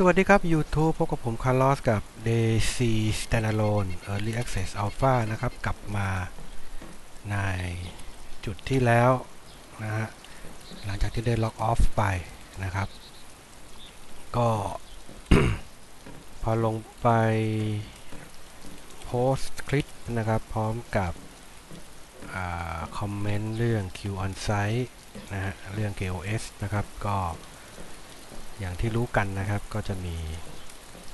สวัสดีครับ YouTube พบกับผมคาร์ลอสกับ DC Standalone Early Access Alpha นะครับ กลับมาในจุดที่แล้วนะฮะหลังจากที่ได้ล็อกออฟไปนะครับ ก็ พอลงไปโพสต์คลิปนะครับ พร้อมกับคอมเมนต์เรื่อง Q on site นะฮะเรื่อง KOS นะครับก็ อย่างที่รู้กันนะครับก็จะมี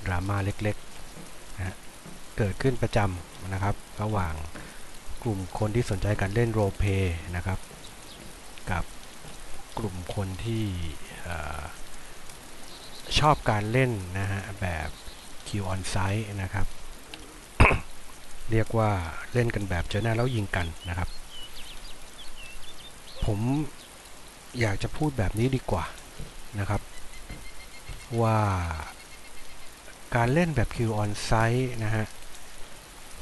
ดราม่าเล็กๆนะเกิดขึ้นประจำนะครับ ระหว่างกลุ่มคนที่สนใจการเล่นโรเพนะครับ กับกลุ่มคนที่ชอบการเล่นนะฮะแบบ Q on site นะครับ เรียกว่าเล่นกันแบบเจอหน้าแล้วยิงกันนะครับ ผมอยากจะพูดแบบนี้ดีกว่านะครับ ว่าการเล่นแบบ Q on site นะฮะ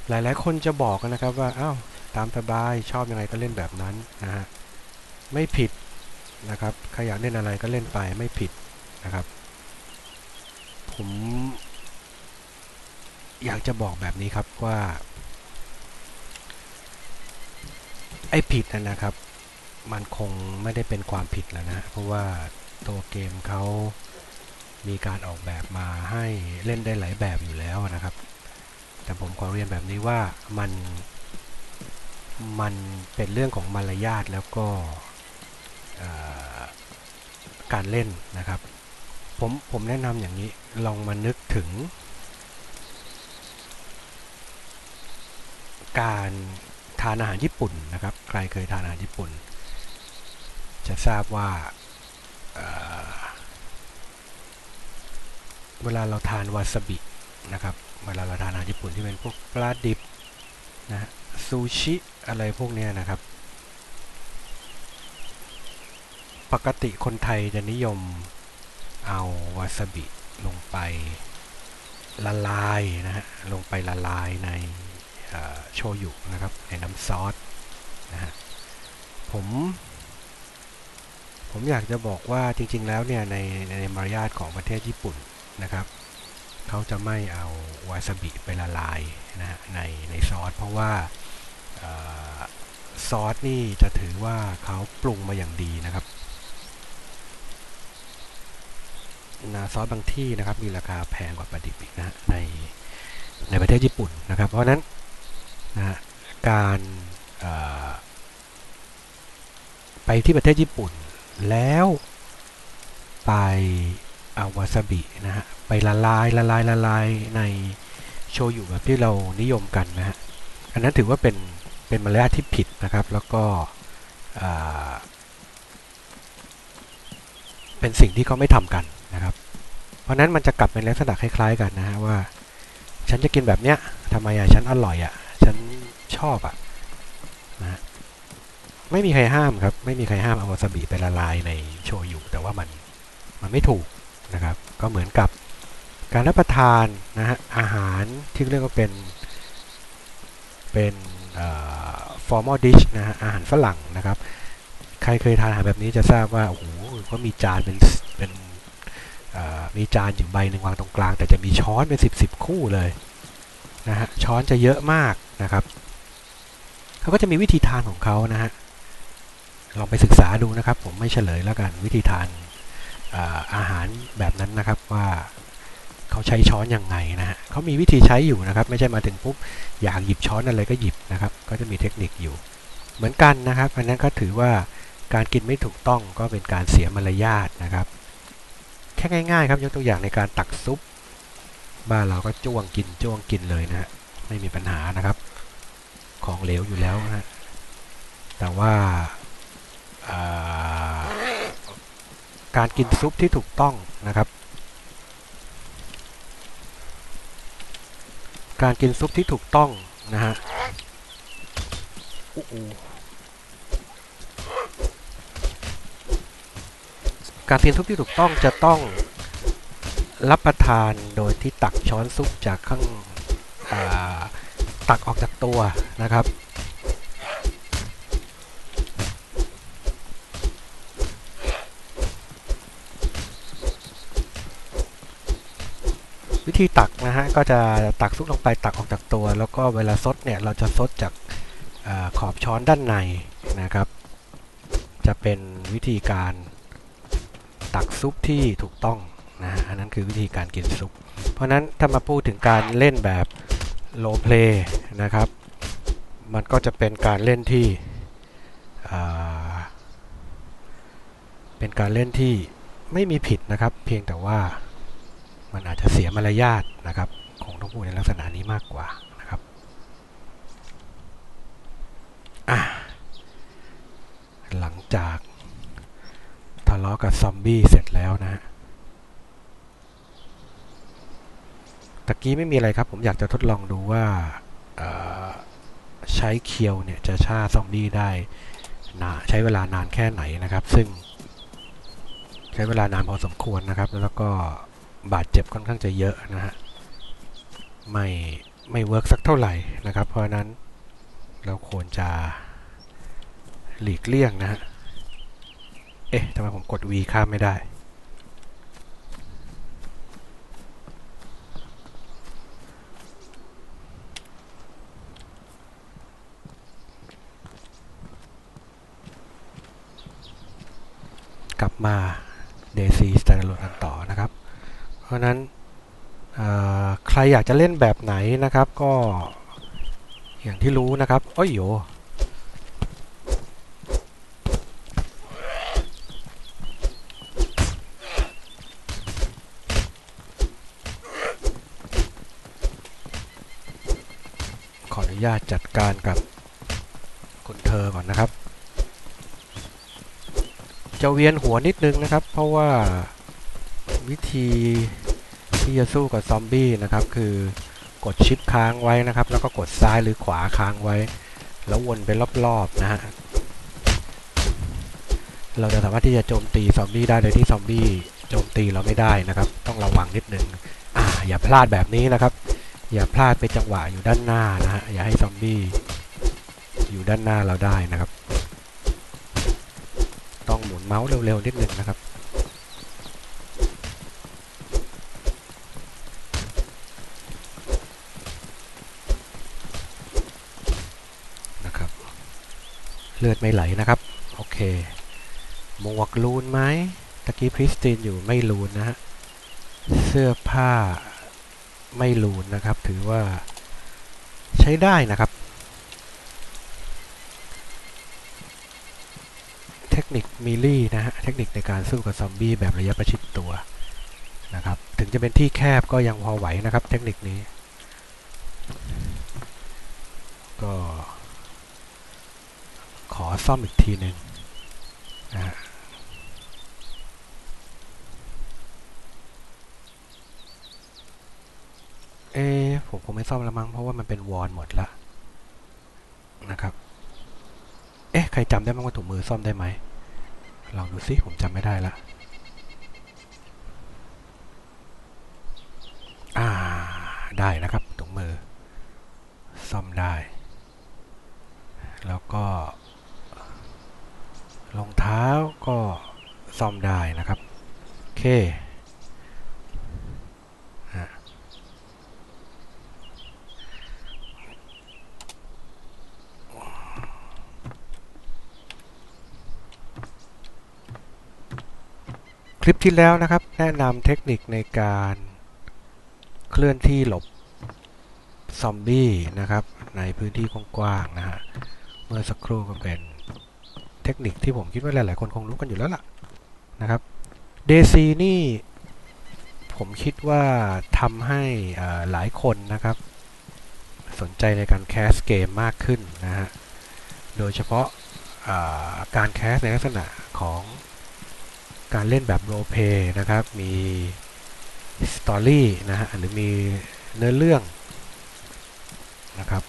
หลายๆ คนจะบอกกันนะครับว่า อ้าว ตามสบาย ชอบยังไงก็เล่นแบบนั้นนะฮะ ไม่ผิดนะครับ ใครอยากเล่นอะไรก็เล่นไปไม่ผิดนะครับ ผม อยากจะบอกแบบนี้ครับว่า ไอ้ผิดนะนะครับ มันคงไม่ได้เป็นความผิดแล้วนะ เพราะว่าตัวเกมเขา มีการออกแบบมาให้เล่นได้หลายแบบอยู่แล้วนะครับ แต่ผมขอเรียนแบบนี้ว่ามันมันเป็นเรื่องของมารยาทแล้วก็การเล่นนะครับ ผมผมแนะนำอย่างนี้ลองมานึกถึง การทานอาหารญี่ปุ่นนะครับ ใครเคยทานอาหารญี่ปุ่น จะทราบว่า เวลาเราทานวาซาบินะครับ เวลาเราทานอาหารญี่ปุ่นที่เป็นพวกปลาดิบนะซูชิอะไรพวกนี้นะครับ ปกติคนไทยจะนิยมเอาวาซาบิลงไปละลายนะฮะ ลงไปละลายในโชยุนะครับ ในน้ำซอสนะฮะ ผม ผมอยากจะบอกว่าจริงๆแล้วเนี่ยในในมารยาทของประเทศญี่ปุ่น นะครับเขาจะไม่เอาวาซาบิไปละลายนะในในซอสเพราะว่าซอสนี่จะถือว่าเขาปรุงมาอย่างดีนะครับนะซอสบางที่นะครับมีราคาแพงกว่าปลาดิบอีกนะในในประเทศญี่ปุ่นนะครับ เพราะนั้นนะการไปที่ประเทศญี่ปุ่นแล้วไป เอาวาซาบินะฮะไปละลายละลายละลายในโชยุแบบที่เรานิยมกันนะฮะอันนั้นถือว่าเป็นเป็นมารยาทที่ผิดนะครับ แล้วก็เป็นสิ่งที่เขาไม่ทำกันนะครับ เพราะนั้นมันจะกลับเป็นลักษณะคล้ายๆ กันนะฮะว่า ฉันจะกินแบบเนี้ยทำไมอะฉันอร่อยอะฉันชอบอะนะไม่มีใครห้ามครับ ไม่มีใครห้ามเอาวาซาบิไปละลายในโชยุแต่ว่ามันมันไม่ถูก นะครับ ก็เหมือนกับการรับประทานนะฮะอาหารที่เรียกว่าเป็นเป็น formal dish นะฮะอาหารฝรั่งนะครับ ใครเคยทานอาหารแบบนี้จะทราบว่าโอ้โหเขามีจานเป็นเป็นมีจานอยู่ใบหนึ่งวางตรงกลาง แต่จะมีช้อนเป็นสิบสิบคู่เลยนะฮะช้อนจะเยอะมากนะครับเขาก็จะมีวิธีทานของเขานะฮะลองไปศึกษาดูนะครับ ผมไม่เฉลยแล้วกันวิธีทาน อาหารแบบนั้นนะครับว่าเขาใช้ช้อนยังไงนะฮะเขามีวิธีใช้อยู่นะครับ ไม่ใช่มาถึงปุ๊บอยากหยิบช้อนอะไรก็หยิบนะครับ ก็จะมีเทคนิคอยู่ เหมือนกันนะครับอันนั้นก็ถือว่าการกินไม่ถูกต้องก็เป็นการเสียมารยาทนะครับ แค่ง่ายๆครับยกตัวอย่างในการตักซุปบ้านเราก็จ้วงกินจ้วงกินเลยนะฮะไม่มีปัญหานะครับ ของเหลวอยู่แล้วนะแต่ว่า การกินซุปที่ถูกต้องนะครับ การกินซุปที่ถูกต้องนะฮะการกินซุปที่ถูกต้องจะต้องรับประทานโดยที่ตักช้อนซุปจากข้างตักออกจากตัวนะครับ วิธีตักนะฮะก็จะตักซุปลงไปตักออกจากตัว แล้วก็เวลาซดเนี่ยเราจะซดจากอขอบช้อนด้านในนะครับ จะเป็นวิธีการตักซุปที่ถูกต้องนะฮะอันนั้นคือวิธีการกินซุป เพราะนั้นถ้ามาพูดถึงการเล่นแบบโลเพลนะครับ มันก็จะเป็นการเล่นที่เป็นการเล่นที่ไม่มีผิดนะครับ เพียงแต่ว่า มันอาจจะเสียมารยาทนะครับคงต้องพูดในลักษณะนี้มากกว่านะครับอะหลังจากทะเลาะกับซอมบี้เสร็จแล้วนะฮะตะกี้ไม่มีอะไรครับ ผมอยากจะทดลองดูว่าใช้เคียวเนี่ยจะฆ่าซอมบี้ได้นาใช้เวลานานแค่ไหนนะครับ ซึ่งใช้เวลานานพอสมควรนะครับ แล้วก็ บาดเจ็บค่อนข้างจะเยอะนะฮะไม่ไม่เวิร์กสักเท่าไหร่นะครับ เพราะนั้นเราควรจะหลีกเลี่ยงนะฮะเอ๊ะทำไมผมกด V ข้ามไม่ได้กลับมา DC Standalone กันต่อนะครับ ราะนั้นใครอยากจะเล่นแบบไหนนะครับก็อย่างที่รู้นะครับโอ้ยโยขออนุญาตจัดการกับคุณเธอก่อนนะครับ จะเวียนหัวนิดนึงนะครับ เพราะว่าวิธี ที่จะสู้กับซอมบี้นะครับคือกดชิปค้างไว้นะครับ แล้วก็กดซ้ายหรือขวาค้างไว้ แล้ววนไปรอบๆนะฮะเราจะสามารถที่จะโจมตีซอมบี้ได้โดยที่ซอมบี้โจมตีเราไม่ได้นะครับ ต้องระวังนิดนึงอ่าอย่าพลาดแบบนี้นะครับ อย่าพลาดไปจังหวะอยู่ด้านหน้านะฮะอย่าให้ซอมบี้อยู่ด้านหน้าเราได้นะครับ ต้องหมุนเมาส์เร็วๆนิดนึงนะครับนะครับ เลือดไม่ไหลนะครับ โอเค หมวกลูนไหมตะกี้พริสตินอยู่ไม่ลูนนะฮะ เสื้อผ้าไม่ลูนนะครับ ถือว่าใช้ได้นะครับ เทคนิคมิลี่นะฮะ เทคนิคในการสู้กับซอมบี้แบบระยะประชิดตัวนะครับ ถึงจะเป็นที่แคบก็ยังพอไหวนะครับ เทคนิคนี้ ก็ ขอซ่อมอีกทีหนึ่งนะเอะผมคงไม่ซ่อมแล้วมั้งเพราะว่ามันเป็นวอนหมดละนะครับ เอ๊ะ ใครจำได้บ้างว่าถุงมือซ่อมได้ไหมลองดูซิผมจำไม่ได้ละ อ่า ได้นะครับถุงมือ ซ่อมได้ แล้วก็รองเท้าก็ซ่อมได้นะครับ โอ เคคลิปที่แล้วนะครับ แนะนำเทคนิคในการเคลื่อนที่หลบซอมบี้นะครับ ในพื้นที่กว้างๆนะฮะเมื่อสักครู่ก็เป็นเทคนิคที่ผมคิดว่าหลายๆคนคงรู้กันอยู่แล้วล่ะนะครับ DC นี่ผมคิดว่าทำให้หลายคนนะครับ สนใจในการแคสเกมมากขึ้นนะฮะ โดยเฉพาะการแคสในลักษณะของการเล่นแบบโรเพลย์นะครับ มีสตอรี่นะฮะ หรือมีเนื้อเรื่องนะครับ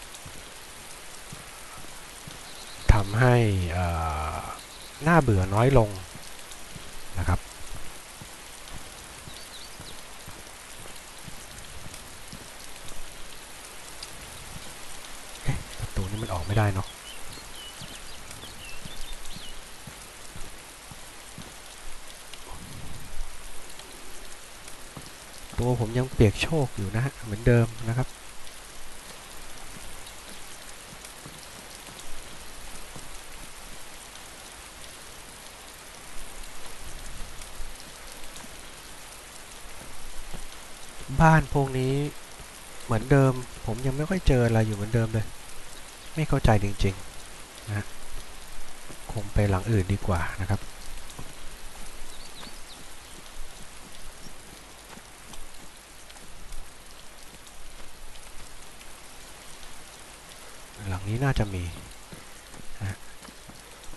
ทำให้หน้าเบื่อน้อยลงนะครับ เอ๊ะประตูนี้มันออก ได้เนาะตตัวผมยังเปียกโชกอยู่นะฮะเหมือนเดิมนะครับบ้านพวกนี้เหมือนเดิม ผมยังไม่ค่อยเจออะไรอยู่เหมือนเดิมเลย ไม่เข้าใจจริงๆนะคงไปหลังอื่นดีกว่านะครับหลังนี้น่าจะมีนะ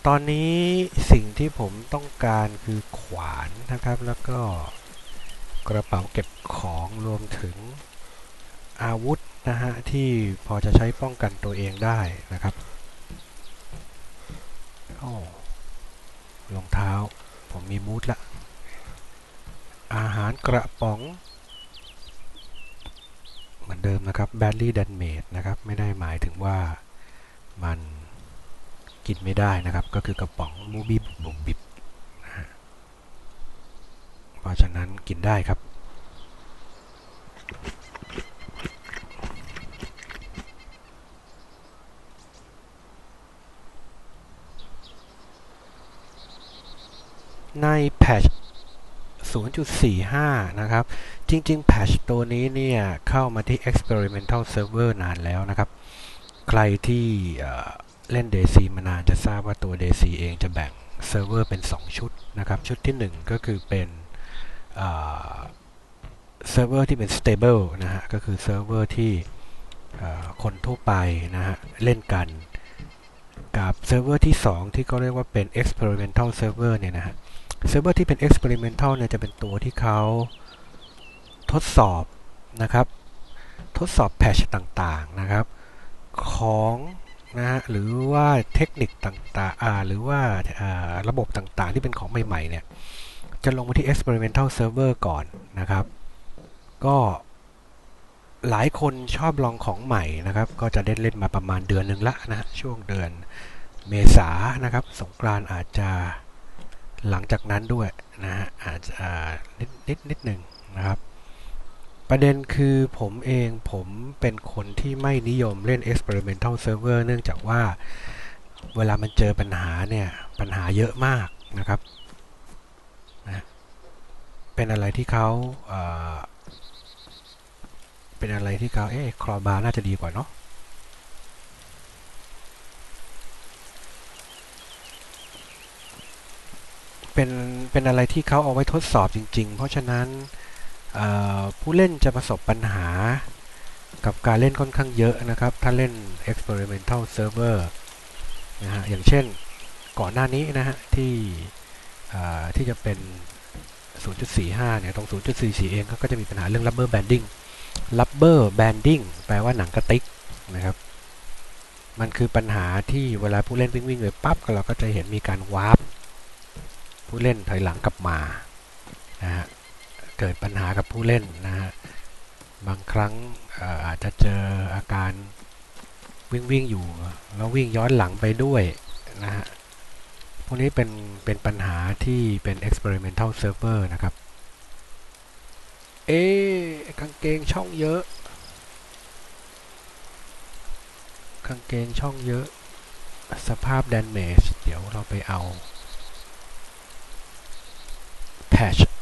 ตอนนี้สิ่งที่ผมต้องการคือขวานนะครับ แล้วก็กระเป๋าเก็บของรวมถึงอาวุธ นะฮะที่พอจะใช้ป้องกันตัวเองได้นะครับโอ้รองเท้าผมมีบูทละ อาหารกระป๋อง เหมือนเดิมนะครับ badly damaged นะครับไม่ได้หมายถึงว่ามันกินไม่ได้นะครับ ก็คือกระป๋องมูบิบบุบบิบเพราะฉะนั้นกินได้ครับ ในแพทช0.45 นะครับ จริงๆแพทชตัวนี้เนี่ย เข้ามาที่ experimental server นานแล้วนะครับ ใครที่เล่น DayZ มานานจะทราบว่าตัว DayZ เองจะแบ่งเซิร์ฟเวอร์เป็น 2 ชุดนะครับ ชุดที่ 1 ก็คือเป็นเซิร์ฟเวอร์ที่เป็น stable นะฮะ ก็คือเซิร์ฟเวอร์ที่คนทั่วไปนะฮะ เล่นกัน กับเซิร์ฟเวอร์ที่ 2 ที่เขาเรียกว่าเป็น experimental server เนี่ยนะฮะ เซิร์ฟเวอร์ที่เป็น experimental เนี่ยจะเป็นตัวที่เขาทดสอบนะครับ ทดสอบแพชต่างๆนะครับ ของนะฮะหรือว่าเทคนิคต่างๆหรือว่าระบบต่างๆ ที่เป็นของใหม่ๆเนี่ยจะลงมาที่ experimental server ก่อนนะครับ ก็หลายคนชอบลองของใหม่นะครับ ก็จะเล่นเล่นมาประมาณเดือนหนึ่งละนะฮะช่วงเดือนเมษานะครับ สงกรานต์อาจจะ หลังจากนั้นด้วยนะฮะอาจจะนิดนิดนิดหนึ่งนะครับ ประเด็นคือผมเองผมเป็นคนที่ไม่นิยมเล่น experimental server เนื่องจากว่าเวลามันเจอปัญหาเนี่ยปัญหาเยอะมากนะครับนะเป็นอะไรที่เขาเอ่อเป็นอะไรที่เขาเอ๊ะครอบาน่าจะดีกว่าเนาะ เป็นเป็นอะไรที่เขาเอาไว้ทดสอบจริง ๆ เพราะฉะนั้นผู้เล่นจะประสบปัญหากับการเล่นค่อนข้างเยอะนะครับ ถ้าเล่น experimental server นะฮะอย่างเช่นก่อนหน้านี้นะฮะที่ที่จะเป็น 0.45 เนี่ย ตรง 0.44 เองก็จะมีปัญหาเรื่อง rubber banding rubber banding แปลว่าหนังกระติกนะครับ มันคือปัญหาที่เวลาผู้เล่นวิ่งวิ่งไปปั๊บเราก็จะเห็นมีการวาร์ป ผู้เล่นถอยหลังกลับมานะฮะเกิดปัญหากับผู้เล่นนะฮะบางครั้งอาจจะเจออาการวิ่งวิ่งอยู่แล้ววิ่งย้อนหลังไปด้วยนะฮะพวกนี้เป็นเป็นปัญหาที่เป็น experimental server นะครับ เอ๊ะกางเกงช่องเยอะกางเกงช่องเยอะสภาพ damage เดี๋ยวเราไปเอา patch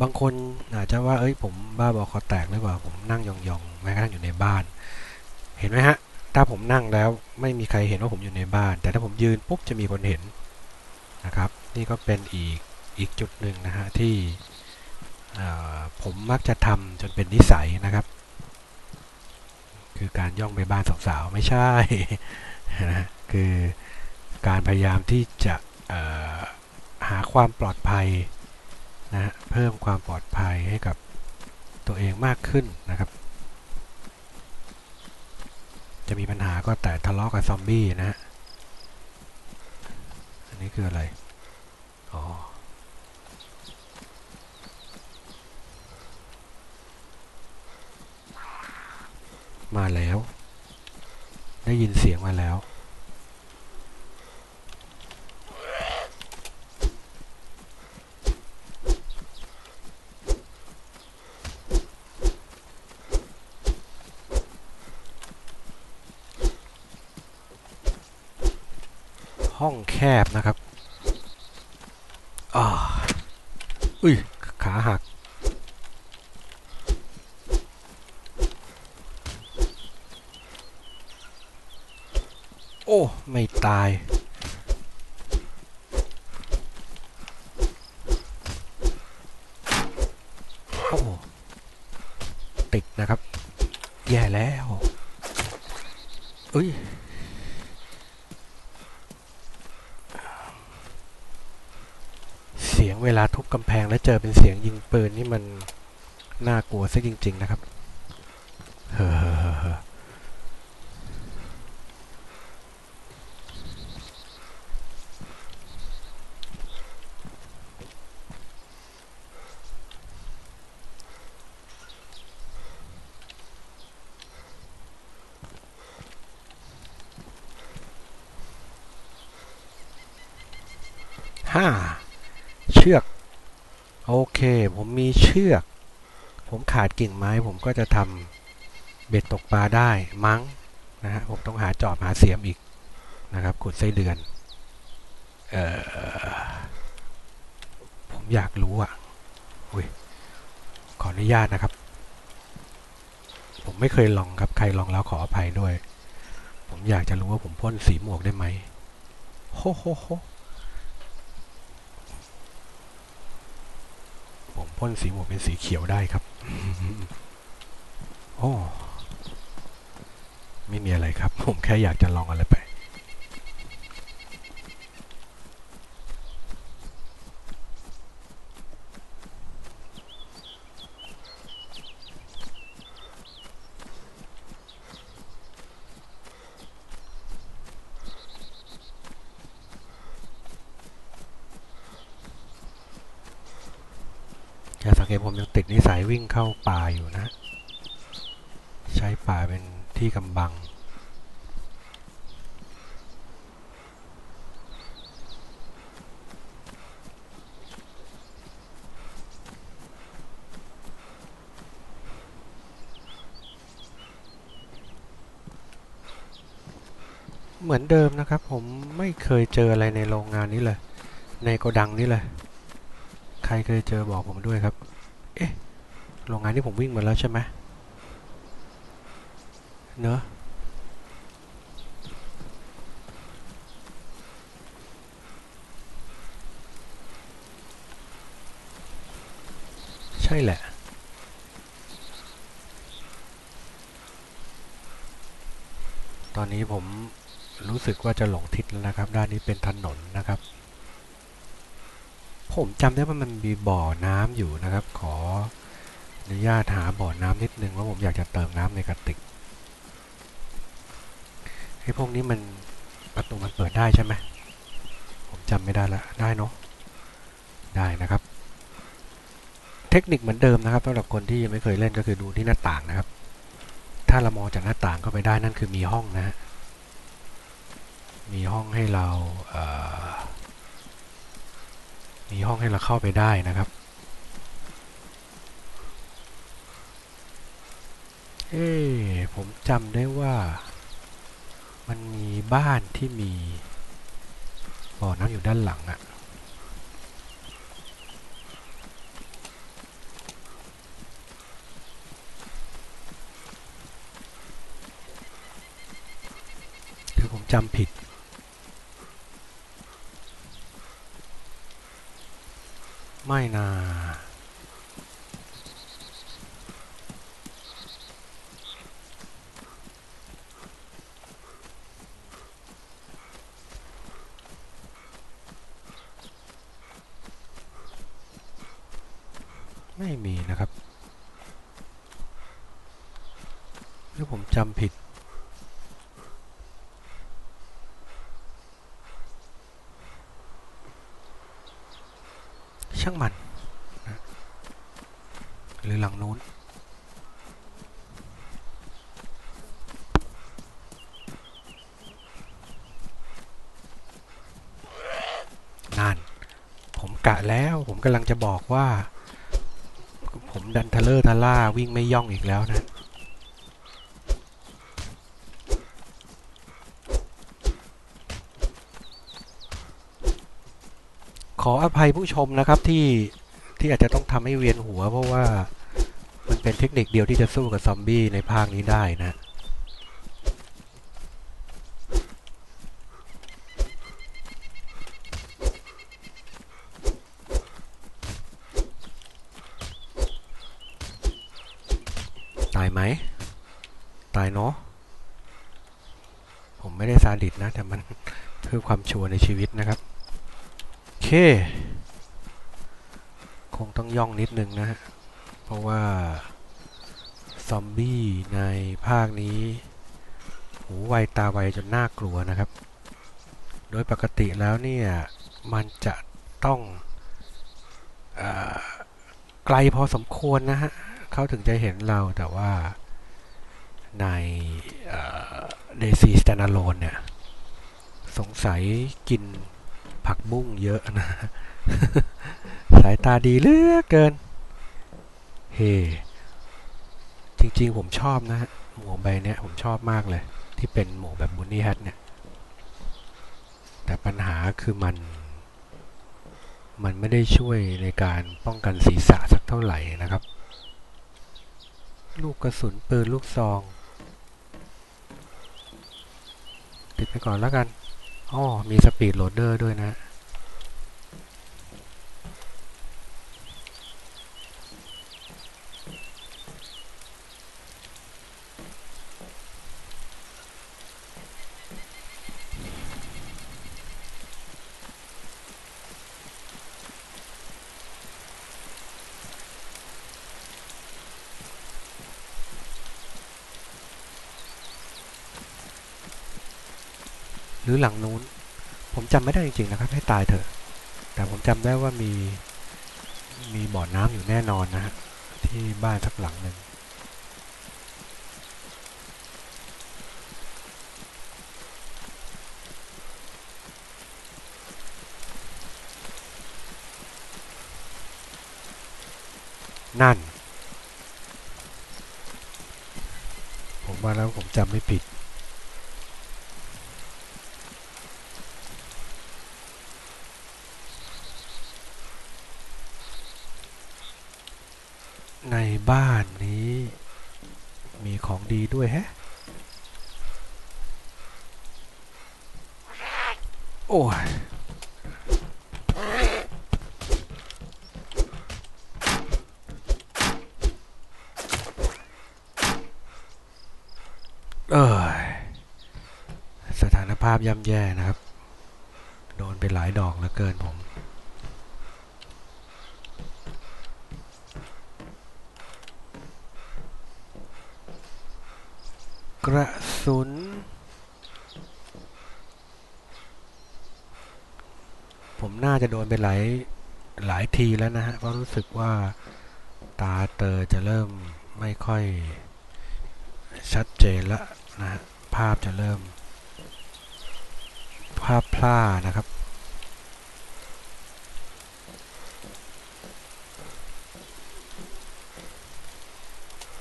บางคนอาจจะว่าเอ้ยผมบ้าบอคอแตกหรือเปล่าผมนั่งยองๆแม้กระทั่งอยู่ในบ้าน เห็นไหมฮะ ถ้าผมนั่งแล้วไม่มีใครเห็นว่าผมอยู่ในบ้าน แต่ถ้าผมยืนปุ๊บจะมีคนเห็นนะครับ นี่ก็เป็นอีกอีกจุดหนึ่งนะฮะที่ผมมักจะทำจนเป็นนิสัยนะครับ คือการย่องไปบ้านสาวๆไม่ใช่นะคือการพยายามที่จะหาความปลอดภัย นะฮะเพิ่มความปลอดภัยให้กับตัวเองมากขึ้นนะครับ จะมีปัญหาก็แต่ทะเลาะกับซอมบี้นะฮะอันนี้คืออะไรอ๋อมาแล้ว ได้ยินเสียงมาแล้ว ห้องแคบนะครับอ่าอุ้ย ขาหัก โอ้ ไม่ตาย โอ้ ติดนะครับ แย่แล้วอุ้ย เสียงเวลาทุบกำแพงแล้วเจอเป็นเสียงยิงปืนนี่มันน่ากลัว ซะจริง ๆ นะครับเฮ้อห้าเชือก โอเค ผมมีเชือก ผมขาดกิ่งไม้ผมก็จะทำเบ็ดตกปลาได้มั้งนะฮะผมต้องหาจอบหาเสียมอีกนะครับขุดไส้เดือนเออผมอยากรู้อะอุ้ยขออนุญาตนะครับ ผมไม่เคยลองครับใครลองแล้วขออภัยด้วย ผมอยากจะรู้ว่าผมพ่นสีหมวกได้ไหมโฮโฮโฮผมพ่นสีหมวกเป็นสีเขียวได้ครับ โอ้ ไม่มีอะไรครับ ผมแค่อยากจะลองอะไรไป อย่าสังเก ติดนิสัยวิ่งเข้าป่าอยู่นะ ใช้ป่าเป็นที่กำบัง เหมือนเดิมนะครับผมไม่เคยเจออะไรในโรงงานนี้เลย ในโกดังนี้เลย ใครเคยเจอบอกผมด้วยครับ งงานที่ผมวิ่งมาแล้วใช่ไหมเนอะใช่แหละตอนนี้ผมรู้สึกว่าจะหลงทิศแล้วนะครับ ด้านนี้เป็นถนนนะครับ ผมจำได้ว่ามันมีบ่อน้ำอยู่นะครับ ขอ อนุญาตหาบ่อน้ำนิดนึงว่าผมอยากจะเติมน้ำในกระติกไอ้พวกนี้มันประตูมันเปิดได้ใช่ไหมผมจำไม่ได้ละได้เนาะได้นะครับ เทคนิคเหมือนเดิมนะครับสำหรับคนที่ยังไม่เคยเล่นก็คือดูที่หน้าต่างนะครับ ถ้าเรามองจากหน้าต่างเข้าไปได้นั่นคือมีห้องนะฮะมีห้องให้เราเอ่อมีห้องให้เราเข้าไปได้นะครับ เอ๊ะผมจำได้ว่า มันมีบ้านที่มีบ่อน้ำอยู่ด้านหลังอะหรือผมจำผิดไม่นาม่มีนะครับหรือผมจำผิด ช่างมันนะหรือหลังนู้นนั่นผมกะแล้วผมกำลังจะบอกว่า ผมดันทะเลอร์ทะล่าวิ่งไม่ย่องอีกแล้วนะ ขออภัยผู้ชมนะครับที่ที่อาจจะต้องทำให้เวียนหัว เพราะว่ามันเป็นเทคนิคเดียวที่จะสู้กับซอมบี้ในภาคนี้ได้นะตายไหม ตายเนาะผมไม่ได้ซาดิสนะ แต่มันเพื่อความชัวร์ในชีวิตนะครับ เค คงต้องย่องนิดนึงนะฮะเพราะว่า ซอมบี้ในภาคนี้ หูไวตาไวจนน่ากลัวนะครับ โดยปกติแล้วเนี่ย มันจะต้องอไกลพอสมควรนะฮะ เขาถึงจะเห็นเราแต่ว่าในเดซีสแตน a โ o นเนี่ย สงสัยกิน ผักบุ้งเยอะนะ สายตาดีเหลือเกิน เฮจริงๆ ผมชอบนะหมวกใบเนี้ยผมชอบมากเลย ที่เป็นหมวกแบบบุนนี่แฮทเนี่ย แต่ปัญหาคือมัน มันไม่ได้ช่วยในการป้องกันศีรษะสักเท่าไหร่นะครับ ลูกกระสุนปืนลูกซอง ติดไปก่อนแล้วกัน อ๋อมีสปีดโหลดเดอร์ด้วยนะ รือหลังนู้น ผมจำไม่ได้จริงๆนะครับ ให้ตายเถอะ แต่ผมจำได้ว่ามีมีบ่อน้ำอยู่แน่นอนนะฮะที่บ้านสักหลังหนึ่งนั่น ผมว่าแล้วผมจำไม่ผิด ในบ้านนี้ มีของดีด้วยแฮะ โอ้ย เอ้ย สถานภาพย่ำแย่นะครับ โดนไปหลายดอกเหลือเกินผม กระสุน ผมน่าจะโดนไปหลายหลายทีแล้วนะฮะ เพราะรู้สึกว่าตาเตอจะเริ่มไม่ค่อยชัดเจนแล้วนะฮะภาพจะเริ่ม ภาพพล่านะครับ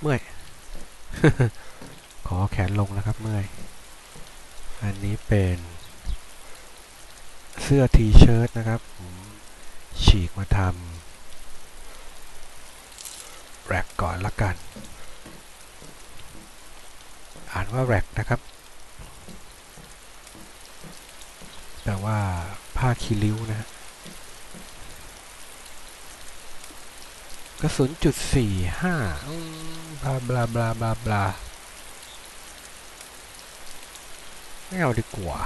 เมื่อย ขอแขนลงนะครับเมื่อย อันนี้เป็นเสื้อทีเชิ้ตนะครับผมฉีกมาทำแร็กก่อนละกัน อ่านว่าแร็กนะครับแปลว่าผ้าคีริ้วนะฮะกระสุนจุดสี่ห้าบลาบลาบลาบลาบลา ไม่เอาดีกว่า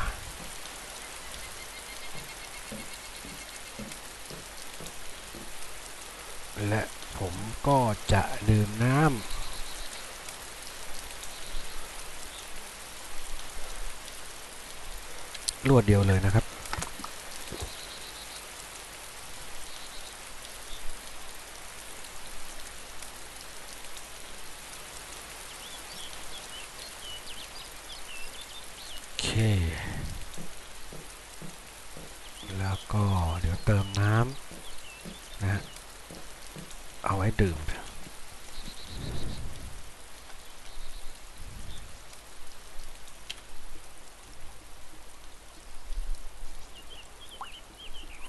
และผมก็จะดื่มน้ำรวดเดียวเลยนะครับ โอเค แล้วก็เดี๋ยวเติมน้ำนะฮะ เอาไว้ดื่ม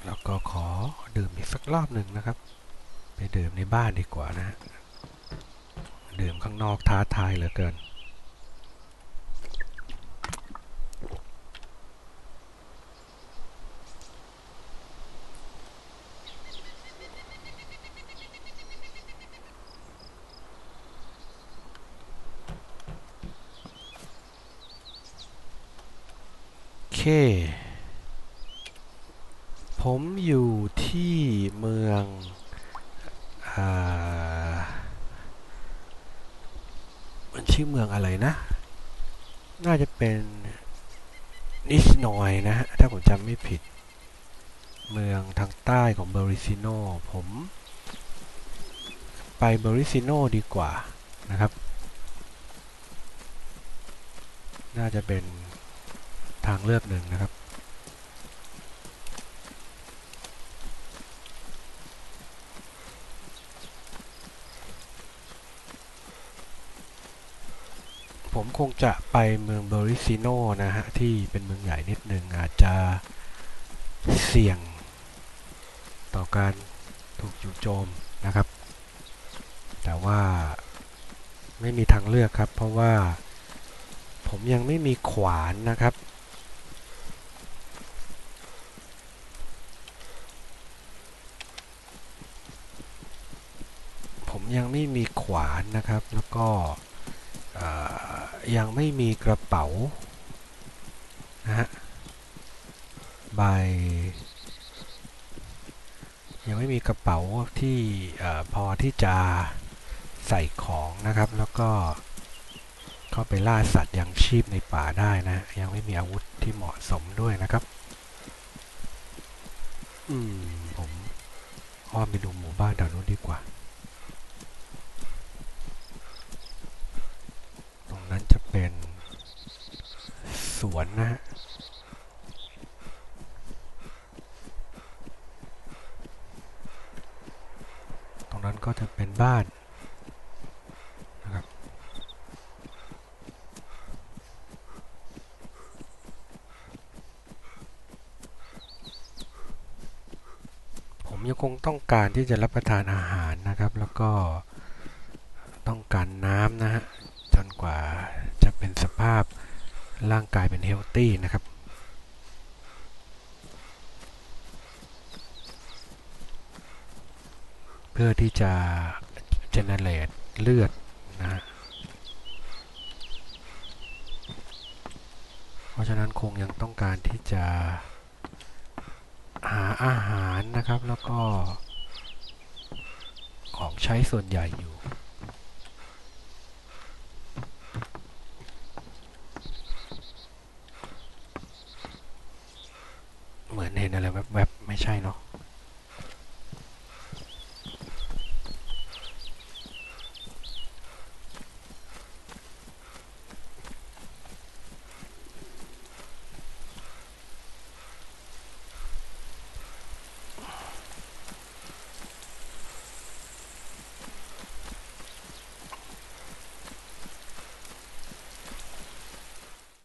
แล้วก็ขอดื่มอีกสักรอบหนึ่งนะครับ ไปดื่มในบ้านดีกว่านะ ดื่มข้างนอกท้าทายเหลือเกิน โอเค ผมอยู่ที่เมืองอ่ามันชื่อเมืองอะไรนะ น่าจะเป็นนิสนอยนะฮะ ถ้าผมจำไม่ผิด เมืองทางใต้ของเบอริ ซิโนผมไปเบอริซิโนดีกว่านะครับ น่าจะเป็นทางเลือกหนึ่งนะครับ ผมคงจะไปเมืองเบอริซิโนนะฮะ ที่เป็นเมืองใหญ่นิดนึงอาจจะเสี่ยง ต่อการถูกจู่โจมนะครับ แต่ว่าไม่มีทางเลือกครับ เพราะว่าผมยังไม่มีขวานนะครับ ผมยังไม่มีขวานนะครับ แล้วก็ยังไม่มีกระเป๋านะฮะใบ ไม่มีกระเป๋าที่พอที่จะใส่ของนะครับ แล้วก็เข้าไปล่าสัตว์ยังชีพในป่าได้นะ ยังไม่มีอาวุธที่เหมาะสมด้วยนะครับ อืม ผมอ้อมไปดูหมู่บ้านแถวนู้นดีกว่า ตรงนั้นจะเป็นสวนนะฮะ ตรง นั้นก็จะเป็นบ้านนะครับผมยังคงต้องการที่จะรับประทานอาหารนะครับ แล้วก็ต้องการน้ำนะฮะจนกว่าจะเป็นสภาพร่างกายเป็นเฮลตี้นะครับ เพื่อที่จะเจเนเรตเลือดนะฮะเพราะฉะนั้นคงยังต้องการที่จะหาอาหารนะครับแล้วก็ของใช้ส่วนใหญ่อยู่ เหมือนเห็นอะไรแวบๆไม่ใช่เนาะ